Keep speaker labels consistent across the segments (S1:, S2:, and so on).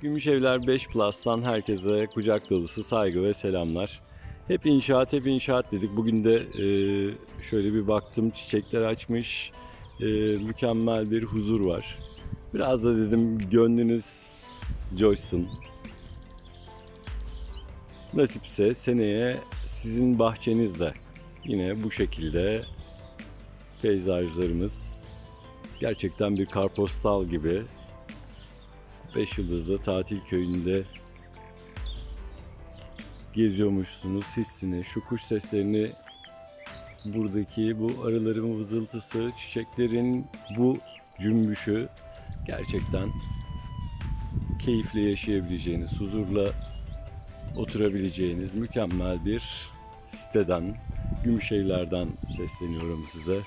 S1: Gümüşevler 5 Plus'tan herkese kucak dolusu saygı ve selamlar. Hep inşaat, hep inşaat dedik. Bugün de e, şöyle bir baktım çiçekler açmış. E, mükemmel bir huzur var. Biraz da dedim gönlünüz coşsun. Nasipse seneye sizin bahçenizde yine bu şekilde peyzajlarımız gerçekten bir karpostal gibi 5 yıldızlı tatil köyünde geziyormuşsunuz hissini, şu kuş seslerini, buradaki bu arıların vızıltısı, çiçeklerin bu cümbüşü gerçekten keyifle yaşayabileceğiniz, huzurla oturabileceğiniz mükemmel bir siteden, Gümüşevler'den sesleniyorum size.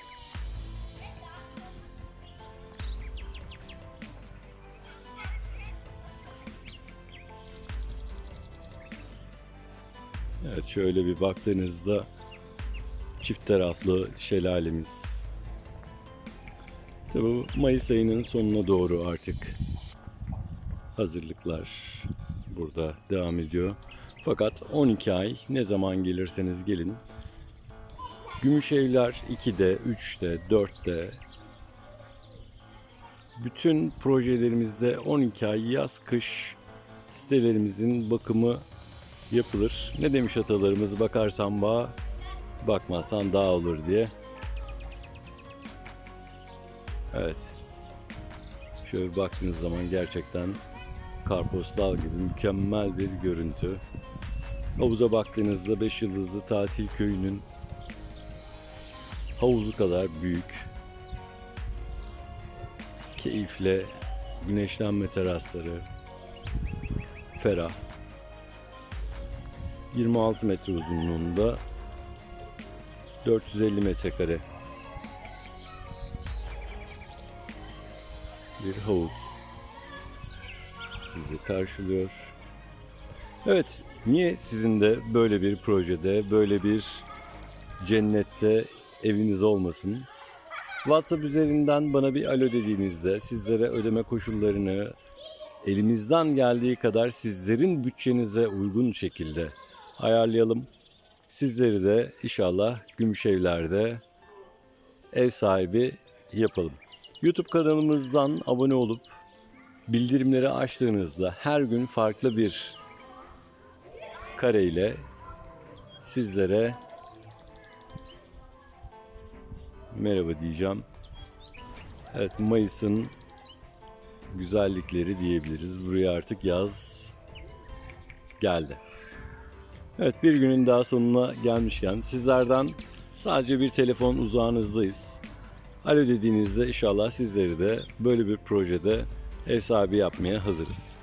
S1: Evet şöyle bir baktığınızda çift taraflı şelalemiz. Tabi Mayıs ayının sonuna doğru artık hazırlıklar burada devam ediyor. Fakat 12 ay ne zaman gelirseniz gelin Gümüşevler 2'de, 3'te, 4'te bütün projelerimizde 12 ay yaz kış sitelerimizin bakımı yapılır. Ne demiş atalarımız bakarsan bağ, bakmazsan dağ olur diye. Evet. Şöyle baktığınız zaman gerçekten karpostal gibi mükemmel bir görüntü. Havuza baktığınızda 5 yıldızlı tatil köyünün havuzu kadar büyük. Keyifle güneşlenme terasları, ferah. 26 metre uzunluğunda 450 metrekare bir havuz sizi karşılıyor. Evet, niye sizin de böyle bir projede, böyle bir cennette eviniz olmasın? WhatsApp üzerinden bana bir alo dediğinizde sizlere ödeme koşullarını elimizden geldiği kadar sizlerin bütçenize uygun şekilde ayarlayalım. Sizleri de inşallah Gümüşevler'de ev sahibi yapalım. YouTube kanalımızdan abone olup bildirimleri açtığınızda her gün farklı bir kareyle sizlere merhaba diyeceğim. Evet Mayıs'ın güzellikleri diyebiliriz. Buraya artık yaz geldi. Evet bir günün daha sonuna gelmişken sizlerden sadece bir telefon uzağınızdayız. Alo dediğinizde inşallah sizleri de böyle bir projede ev sahibi yapmaya hazırız.